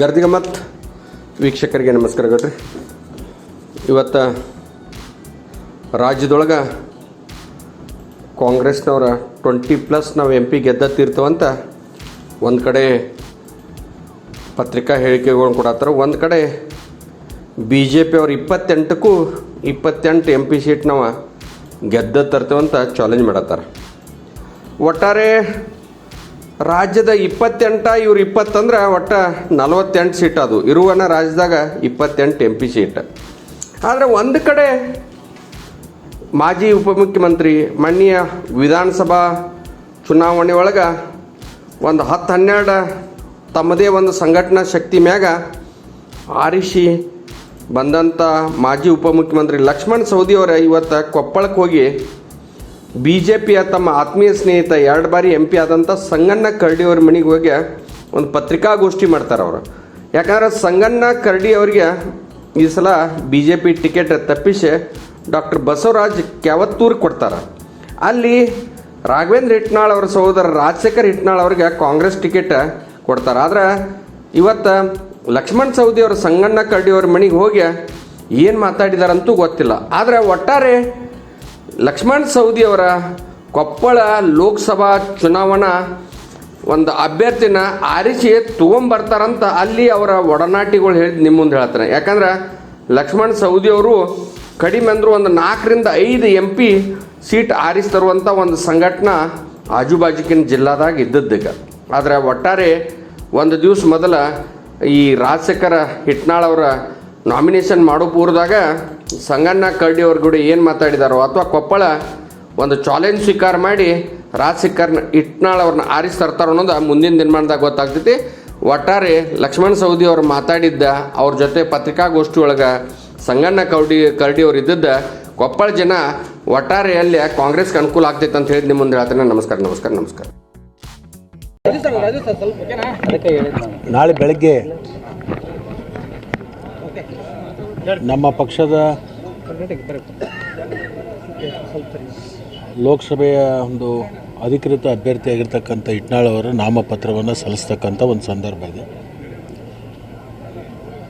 ಗರ್ದಿಗಮತ್ ವೀಕ್ಷಕರಿಗೆ ನಮಸ್ಕಾರಗಳು ರೀ ಇವತ್ತು ರಾಜ್ಯದೊಳಗೆ ಕಾಂಗ್ರೆಸ್ನವರ ಟ್ವೆಂಟಿ ಪ್ಲಸ್ ನಾವು ಎಂ ಪಿ ಗೆದ್ದತ್ತಿರ್ತವಂತ ಒಂದು ಕಡೆ ಪತ್ರಿಕಾ ಹೇಳಿಕೆಗಳು ಕೊಡತ್ತಾರ, ಒಂದು ಕಡೆ ಬಿ ಜೆ ಪಿ ಅವ್ರು ಇಪ್ಪತ್ತೆಂಟಕ್ಕೂ ಇಪ್ಪತ್ತೆಂಟು ಎಂ ಪಿ ಸೀಟ್ ನಾವು ಗೆದ್ದ ತರ್ತೇವಂತ ಚಾಲೆಂಜ್ ಮಾಡತ್ತಾರ. ಒಟ್ಟಾರೆ ರಾಜ್ಯದ ಇಪ್ಪತ್ತೆಂಟ, ಇವ್ರು ಇಪ್ಪತ್ತಂದ್ರೆ ಒಟ್ಟು ನಲವತ್ತೆಂಟು ಸೀಟ್ ಅದು. ಇರುವನ ರಾಜ್ಯದಾಗ ಇಪ್ಪತ್ತೆಂಟು ಎಂ ಪಿ ಸೀಟ್. ಆದರೆ ಒಂದು ಕಡೆ ಮಾಜಿ ಉಪಮುಖ್ಯಮಂತ್ರಿ, ಮಣ್ಣಿಯ ವಿಧಾನಸಭಾ ಚುನಾವಣೆ ಒಳಗೆ ಒಂದು ಹತ್ತು ಹನ್ನೆರಡು ತಮ್ಮದೇ ಒಂದು ಸಂಘಟನಾ ಶಕ್ತಿ ಮ್ಯಾಗ ಆರಿಸಿ ಬಂದಂಥ ಮಾಜಿ ಉಪಮುಖ್ಯಮಂತ್ರಿ ಲಕ್ಷ್ಮಣ್ ಸೌದಿ ಅವರ ಇವತ್ತು ಕೊಪ್ಪಳಕ್ಕೆ ಹೋಗಿ ಬಿ ಜೆ ಪಿಯ ತಮ್ಮ ಆತ್ಮೀಯ ಸ್ನೇಹಿತ ಎರಡು ಬಾರಿ ಎಂ ಪಿ ಆದಂಥ ಸಂಗಣ್ಣ ಕರಡಿ ಅವ್ರ ಮನೆಗೆ ಹೋಗಿ ಒಂದು ಪತ್ರಿಕಾಗೋಷ್ಠಿ ಮಾಡ್ತಾರೆ ಅವರು. ಯಾಕಂದ್ರೆ ಸಂಗಣ್ಣ ಕರಡಿ ಅವರಿಗೆ ಈ ಸಲ ಬಿ ಜೆ ಪಿ ಟಿಕೆಟ್ ತಪ್ಪಿಸಿ ಡಾಕ್ಟರ್ ಬಸವರಾಜ್ ಕ್ಯಾವತ್ತೂರು ಕೊಡ್ತಾರೆ. ಅಲ್ಲಿ ರಾಘವೇಂದ್ರ ಹಿಟ್ನಾಳ್ ಅವರ ಸಹೋದರ ರಾಜಶೇಖರ್ ಹಿಟ್ನಾಳ್ ಅವ್ರಿಗೆ ಕಾಂಗ್ರೆಸ್ ಟಿಕೆಟ್ ಕೊಡ್ತಾರೆ. ಆದ್ರೆ ಇವತ್ತು ಲಕ್ಷ್ಮಣ್ ಸವದಿ ಅವರ ಸಂಗಣ್ಣ ಕರಡಿ ಅವ್ರ ಮನೆಗೆ ಹೋಗಿ ಏನು ಮಾತಾಡಿದಾರಂತೂ ಗೊತ್ತಿಲ್ಲ. ಆದರೆ ಒಟ್ಟಾರೆ ಲಕ್ಷ್ಮಣ್ ಸೌದಿಯವರ ಅವರ ಕೊಪ್ಪಳ ಲೋಕಸಭಾ ಚುನಾವಣಾ, ಒಂದು ಅಭ್ಯರ್ಥಿನ ಆರಿಸಿ ತೊಗೊಂಬರ್ತಾರಂತ ಅಲ್ಲಿ ಅವರ ಒಡನಾಟಿಗಳು ಹೇಳಿ ನಿಮ್ಮ ಮುಂದೆ ಹೇಳ್ತಾರೆ. ಯಾಕಂದ್ರೆ ಲಕ್ಷ್ಮಣ್ ಸೌದಿಯವರು ಅವರು ಕಡಿಮೆ ಅಂದರೂ ಒಂದು ನಾಲ್ಕರಿಂದ ಐದು ಎಂ ಪಿ ಸೀಟ್ ಆರಿಸಿ ತರುವಂಥ ಒಂದು ಸಂಘಟನೆ ಆಜುಬಾಜುಕಿನ ಜಿಲ್ಲಾದಾಗ ಇದ್ದದ್ದಕ್ಕೆ ಆದರೆ ಒಟ್ಟಾರೆ ಒಂದು ದಿವಸ ಮೊದಲ ಈ ರಾಜಶೇಖರ ಹಿಟ್ನಾಳ್ ಅವರ ನಾಮಿನೇಷನ್ ಮಾಡೋ ಪೂರ್ವದಾಗ ಸಂಗಣ್ಣ ಕರ್ಡಿ ಅವ್ರ ಕೂಡ ಏನು ಮಾತಾಡಿದಾರೋ ಅಥವಾ ಕೊಪ್ಪಳ ಒಂದು ಚಾಲೆಂಜ್ ಸ್ವೀಕಾರ ಮಾಡಿ ರಾಜಶೇಖರ್ನ ಇಟ್ನಾಳ್ ಅವ್ರನ್ನ ಆರಿಸಿ ತರ್ತಾರ ಅನ್ನೋದು ಮುಂದಿನ ದಿನಮಾನದಾಗ ಗೊತ್ತಾಗ್ತೈತಿ. ಒಟ್ಟಾರೆ ಲಕ್ಷ್ಮಣ್ ಸೌದಿ ಅವ್ರು ಮಾತಾಡಿದ್ದ ಅವ್ರ ಜೊತೆ ಪತ್ರಿಕಾಗೋಷ್ಠಿ ಒಳಗೆ ಸಂಗಣ್ಣ ಕೌಡಿ ಕರ್ಡಿ ಅವ್ರು ಇದ್ದಿದ್ದ ಕೊಪ್ಪಳ ಜನ ಒಟ್ಟಾರೆ ಅಲ್ಲಿ ಕಾಂಗ್ರೆಸ್ಗೆ ಅನುಕೂಲ ಆಗ್ತೈತೆ ಅಂತ ಹೇಳಿ ನಿಮ್ಮ ಮುಂದೆ ಹೇಳ್ತಾನೆ. ನಮಸ್ಕಾರ ನಮಸ್ಕಾರ ನಮಸ್ಕಾರ. ಅದಕ್ಕೆ ಹೇಳಿದ್ದು ನಾನು ನಾಳೆ ಬೆಳಗ್ಗೆ ನಮ್ಮ ಪಕ್ಷದ ಲೋಕಸಭೆಯ ಒಂದು ಅಧಿಕೃತ ಅಭ್ಯರ್ಥಿಯಾಗಿರ್ತಕ್ಕಂಥ ಇಟ್ನಾಳ್ ಅವರ ನಾಮಪತ್ರವನ್ನು ಸಲ್ಲಿಸ್ತಕ್ಕಂಥ ಒಂದು ಸಂದರ್ಭ ಇದೆ.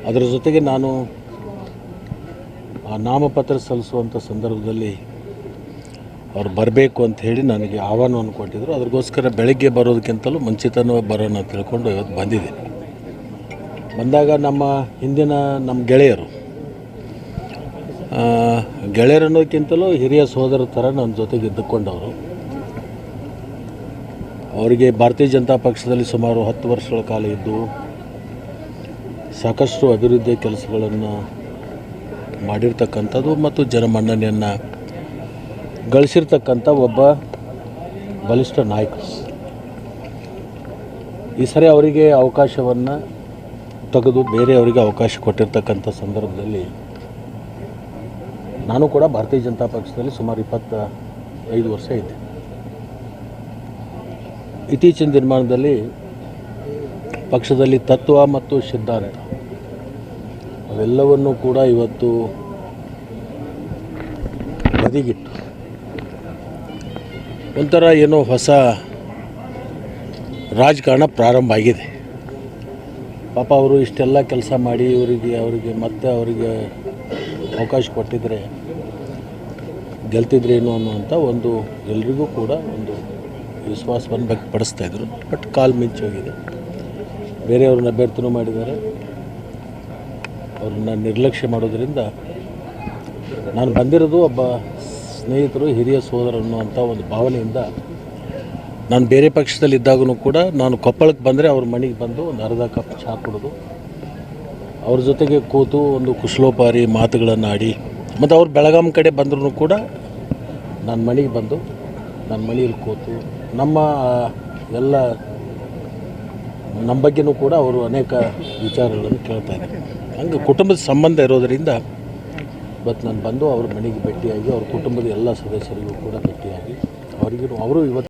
ಅದರ ಜೊತೆಗೆ ನಾನು ಆ ನಾಮಪತ್ರ ಸಲ್ಲಿಸುವಂಥ ಸಂದರ್ಭದಲ್ಲಿ ಅವ್ರು ಬರಬೇಕು ಅಂತ ಹೇಳಿ ನನಗೆ ಆಹ್ವಾನವನ್ನು ಕೊಟ್ಟಿದ್ದರು ಅದಕ್ಕೋಸ್ಕರ ಬೆಳಗ್ಗೆ ಬರೋದಕ್ಕಿಂತಲೂ ಮುಂಚಿತನೂ ಬರೋಣ ತಿಳ್ಕೊಂಡು ಇವತ್ತು ಬಂದಿದೆ ಬಂದಾಗ ನಮ್ಮ ಹಿಂದಿನ ನಮ್ಮ ಗೆಳೆಯರು. ಗೆಳೆಯರನ್ನೋಕ್ಕಿಂತಲೂ ಹಿರಿಯ ಸೋದರ ಥರ ನನ್ನ ಜೊತೆಗೆ ಇದ್ದುಕೊಂಡವರು ಅವರಿಗೆ ಭಾರತೀಯ ಜನತಾ ಪಕ್ಷದಲ್ಲಿ ಸುಮಾರು ಹತ್ತು ವರ್ಷಗಳ ಕಾಲ ಇದ್ದು ಸಾಕಷ್ಟು ಅಭಿವೃದ್ಧಿ ಕೆಲಸಗಳನ್ನು ಮಾಡಿರ್ತಕ್ಕಂಥದ್ದು ಮತ್ತು ಜನಮನ್ನಣೆಯನ್ನು ಗಳಿಸಿರ್ತಕ್ಕಂಥ ಒಬ್ಬ ಬಲಿಷ್ಠ ನಾಯಕರು ಈ ಸರಿ ಅವರಿಗೆ ಅವಕಾಶವನ್ನು ತೆಗೆದು ಬೇರೆಯವರಿಗೆ ಅವಕಾಶ ಕೊಟ್ಟಿರ್ತಕ್ಕಂಥ ಸಂದರ್ಭದಲ್ಲಿ ನಾನು ಕೂಡ ಭಾರತೀಯ ಜನತಾ ಪಕ್ಷದಲ್ಲಿ ಸುಮಾರು ಇಪ್ಪತ್ತ ಐದು ವರ್ಷ ಇದ್ದೆ. ಇತ್ತೀಚಿನ ದಿನಮಾನದಲ್ಲಿ ಪಕ್ಷದಲ್ಲಿ ತತ್ವ ಮತ್ತು ಸಿದ್ಧಾಂತ ಅವೆಲ್ಲವನ್ನು ಕೂಡ ಇವತ್ತು ಬದಿಗಿಟ್ಟು ಒಂಥರ ಏನೋ ಹೊಸ ರಾಜಕಾರಣ ಪ್ರಾರಂಭ ಆಗಿದೆ. ಪಾಪ ಅವರು ಇಷ್ಟೆಲ್ಲ ಕೆಲಸ ಮಾಡಿ ಇವರಿಗೆ, ಅವರಿಗೆ ಮತ್ತೆ ಅವರಿಗೆ ಅವಕಾಶ ಕೊಟ್ಟಿದ್ರೆ ಗೆಲ್ತಿದ್ರೇನು ಅನ್ನುವಂಥ ಒಂದು ಎಲ್ರಿಗೂ ಕೂಡ ಒಂದು ವಿಶ್ವಾಸವನ್ನು ವ್ಯಕ್ತಪಡಿಸ್ತಾ ಇದ್ರು. ಬಟ್ ಕಾಲು ಮಿಂಚಿ ಹೋಗಿದೆ. ಬೇರೆಯವ್ರನ್ನ ಅಭ್ಯರ್ಥಿನೂ ಮಾಡಿದ್ದಾರೆ. ಅವ್ರನ್ನ ನಿರ್ಲಕ್ಷ್ಯ ಮಾಡೋದ್ರಿಂದ ನಾನು ಬಂದಿರೋದು ಒಬ್ಬ ಸ್ನೇಹಿತರು, ಹಿರಿಯ ಸೋದರ ಅನ್ನುವಂಥ ಒಂದು ಭಾವನೆಯಿಂದ ನಾನು ಬೇರೆ ಪಕ್ಷದಲ್ಲಿ ಇದ್ದಾಗೂ ಕೂಡ ನಾನು ಕೊಪ್ಪಳಕ್ಕೆ ಬಂದರೆ ಅವ್ರ ಮನೆಗೆ ಬಂದು ಒಂದು ಅರ್ಧ ಕಪ್ ಚಹಾ ಕುಡಿದು ಅವ್ರ ಜೊತೆಗೆ ಕೂತು ಒಂದು ಕುಶಲೋಪಾರಿ ಮಾತುಗಳನ್ನು ಆಡಿ ಮತ್ತು ಅವ್ರು ಬೆಳಗಾಂ ಕಡೆ ಬಂದ್ರೂ ಕೂಡ ನನ್ನ ಮನೆಗೆ ಬಂದು ನನ್ನ ಮನೆಯಲ್ಲಿ ಕೂತು ನಮ್ಮ, ಎಲ್ಲ ನಮ್ಮ ಬಗ್ಗೆನೂ ಕೂಡ ಅವರು ಅನೇಕ ವಿಚಾರಗಳನ್ನು ಕೇಳ್ತಾ ಇದ್ದಾರೆ. ಹಂಗೆ ಕುಟುಂಬದ ಸಂಬಂಧ ಇರೋದರಿಂದ ಇವತ್ತು ನಾನು ಬಂದು ಅವ್ರ ಮನೆಗೆ ಭೇಟಿಯಾಗಿ ಅವ್ರ ಕುಟುಂಬದ ಎಲ್ಲ ಸದಸ್ಯರಿಗೂ ಕೂಡ ಭೇಟಿಯಾಗಿ ಅವರಿಗೂ, ಅವರು ಇವತ್ತು